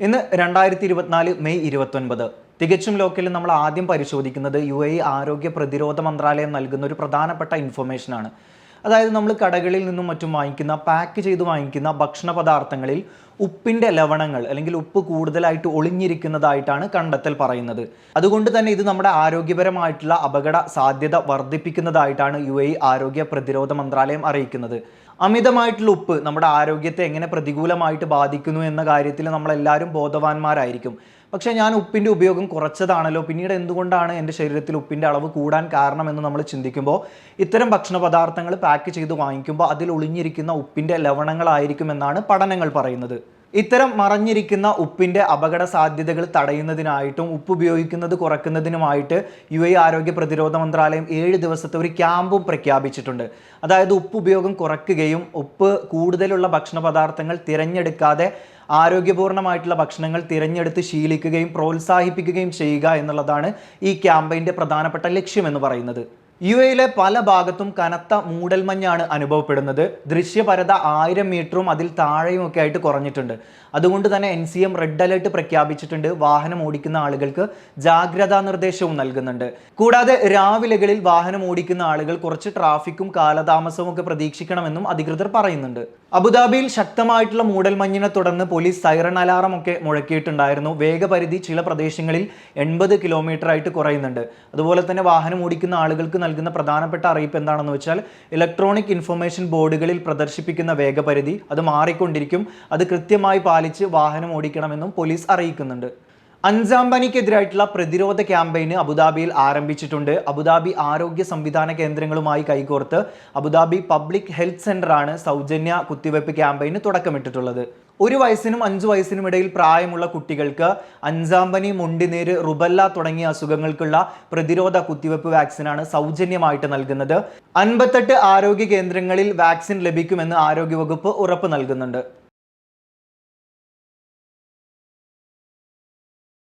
ഇന്ന് രണ്ടായിരത്തി ഇരുപത്തിനാല് മെയ് ഇരുപത്തൊൻപത്. തികച്ചും ലോക്കലിൽ നമ്മൾ ആദ്യം പരിശോധിക്കുന്നത് യു എ ആരോഗ്യ പ്രതിരോധ മന്ത്രാലയം നൽകുന്ന ഒരു പ്രധാനപ്പെട്ട ഇൻഫർമേഷനാണ് അതായത് നമ്മൾ കടകളിൽ നിന്നും മറ്റും വാങ്ങിക്കുന്ന പാക്ക് ചെയ്ത് വാങ്ങിക്കുന്ന ഭക്ഷണ പദാർത്ഥങ്ങളിൽ ഉപ്പിന്റെ ലവണങ്ങൾ അല്ലെങ്കിൽ ഉപ്പ് കൂടുതലായിട്ട് ഒളിഞ്ഞിരിക്കുന്നതായിട്ടാണ് കണ്ടെത്തൽ പറയുന്നത്. അതുകൊണ്ട് തന്നെ ഇത് നമ്മുടെ ആരോഗ്യപരമായിട്ടുള്ള അപകട സാധ്യത വർദ്ധിപ്പിക്കുന്നതായിട്ടാണ് യു ആരോഗ്യ പ്രതിരോധ മന്ത്രാലയം അറിയിക്കുന്നത്. അമിതമായിട്ടുള്ള ഉപ്പ് നമ്മുടെ ആരോഗ്യത്തെ എങ്ങനെ പ്രതികൂലമായിട്ട് ബാധിക്കുന്നു എന്ന കാര്യത്തിൽ നമ്മളെല്ലാവരും ബോധവാന്മാരായിരിക്കും. പക്ഷേ ഞാൻ ഉപ്പിന്റെ ഉപയോഗം കുറച്ചതാണല്ലോ. പിന്നീട് എന്തുകൊണ്ടാണ് എന്റെ ശരീരത്തിൽ ഉപ്പിന്റെ അളവ് കൂടാൻ കാരണമെന്ന് നമ്മൾ ചിന്തിക്കുമ്പോൾ ഇത്തരം ഭക്ഷണ പദാർത്ഥങ്ങൾ പാക്ക് ചെയ്ത് വാങ്ങിക്കുമ്പോൾ അതിൽ ഒളിഞ്ഞിരിക്കുന്ന ഉപ്പിന്റെ ലവണങ്ങളായിരിക്കും എന്നാണ് പഠനങ്ങൾ പറയുന്നത്. ഇത്തരം മറഞ്ഞിരിക്കുന്ന ഉപ്പിന്റെ അപകട സാധ്യതകൾ തടയുന്നതിനായിട്ടും ഉപ്പ് ഉപയോഗിക്കുന്നത് കുറയ്ക്കുന്നതിനുമായിട്ട് യു എ ആരോഗ്യ പ്രതിരോധ മന്ത്രാലയം ഏഴ് ദിവസത്തെ ഒരു ക്യാമ്പും പ്രഖ്യാപിച്ചിട്ടുണ്ട്. അതായത് ഉപ്പ് ഉപയോഗം കുറയ്ക്കുകയും ഉപ്പ് കൂടുതലുള്ള ഭക്ഷണ പദാർത്ഥങ്ങൾ തിരഞ്ഞെടുക്കാതെ ആരോഗ്യപൂർണമായിട്ടുള്ള ഭക്ഷണങ്ങൾ തിരഞ്ഞെടുത്ത് ശീലിക്കുകയും പ്രോത്സാഹിപ്പിക്കുകയും ചെയ്യുക എന്നുള്ളതാണ് ഈ ക്യാമ്പയിന്റെ പ്രധാനപ്പെട്ട ലക്ഷ്യമെന്ന് പറയുന്നത്. യു എയിലെ പല ഭാഗത്തും കനത്ത മൂടൽമഞ്ഞാണ് അനുഭവപ്പെടുന്നത്. ദൃശ്യപരത ആയിരം മീറ്ററും അതിൽ താഴെയും ഒക്കെ ആയിട്ട് കുറഞ്ഞിട്ടുണ്ട്. അതുകൊണ്ട് തന്നെ N C M red alert പ്രഖ്യാപിച്ചിട്ടുണ്ട്. വാഹനം ഓടിക്കുന്ന ആളുകൾക്ക് ജാഗ്രതാ നിർദ്ദേശവും നൽകുന്നുണ്ട്. കൂടാതെ രാവിലെകളിൽ വാഹനം ഓടിക്കുന്ന ആളുകൾ കുറച്ച് ട്രാഫിക്കും കാലതാമസവും ഒക്കെ പ്രതീക്ഷിക്കണമെന്നും അധികൃതർ പറയുന്നുണ്ട്. അബുദാബിയിൽ ശക്തമായിട്ടുള്ള മൂടൽമഞ്ഞിനെ തുടർന്ന് പോലീസ് സൈറൺ അലാറം ഒക്കെ മുഴക്കിയിട്ടുണ്ടായിരുന്നു. വേഗപരിധി ചില പ്രദേശങ്ങളിൽ എൺപത് കിലോമീറ്റർ ആയിട്ട് കുറയുന്നുണ്ട്. അതുപോലെ തന്നെ വാഹനം ഓടിക്കുന്ന ആളുകൾക്ക് നൽകുന്ന പ്രധാനപ്പെട്ട അറിയിപ്പ് എന്താണെന്ന് വെച്ചാൽ ഇലക്ട്രോണിക് ഇൻഫർമേഷൻ ബോർഡുകളിൽ പ്രദർശിപ്പിക്കുന്ന വേഗപരിധി അത് മാറിക്കൊണ്ടിരിക്കും. അത് കൃത്യമായി പാലിച്ച് വാഹനം ഓടിക്കണമെന്നും പോലീസ് അറിയിക്കുന്നുണ്ട്. അഞ്ചാം പനിക്കെതിരായിട്ടുള്ള പ്രതിരോധ ക്യാമ്പയിന് അബുദാബിയിൽ ആരംഭിച്ചിട്ടുണ്ട്. അബുദാബി ആരോഗ്യ സംവിധാന കേന്ദ്രങ്ങളുമായി കൈകോർത്ത് അബുദാബി പബ്ലിക് ഹെൽത്ത് സെന്ററാണ് സൗജന്യ കുത്തിവയ്പ്പ് ക്യാമ്പയിന് തുടക്കമിട്ടിട്ടുള്ളത്. ഒരു വയസ്സിനും അഞ്ചു വയസ്സിനും ഇടയിൽ പ്രായമുള്ള കുട്ടികൾക്ക് അഞ്ചാം പനി മുണ്ടിനീര് റുബല്ല തുടങ്ങിയ അസുഖങ്ങൾക്കുള്ള പ്രതിരോധ കുത്തിവയ്പ്പ് വാക്സിനാണ് സൗജന്യമായിട്ട് നൽകുന്നത്. അൻപത്തെട്ട് ആരോഗ്യ കേന്ദ്രങ്ങളിൽ വാക്സിൻ ലഭിക്കുമെന്ന് ആരോഗ്യവകുപ്പ് ഉറപ്പ് നൽകുന്നുണ്ട്.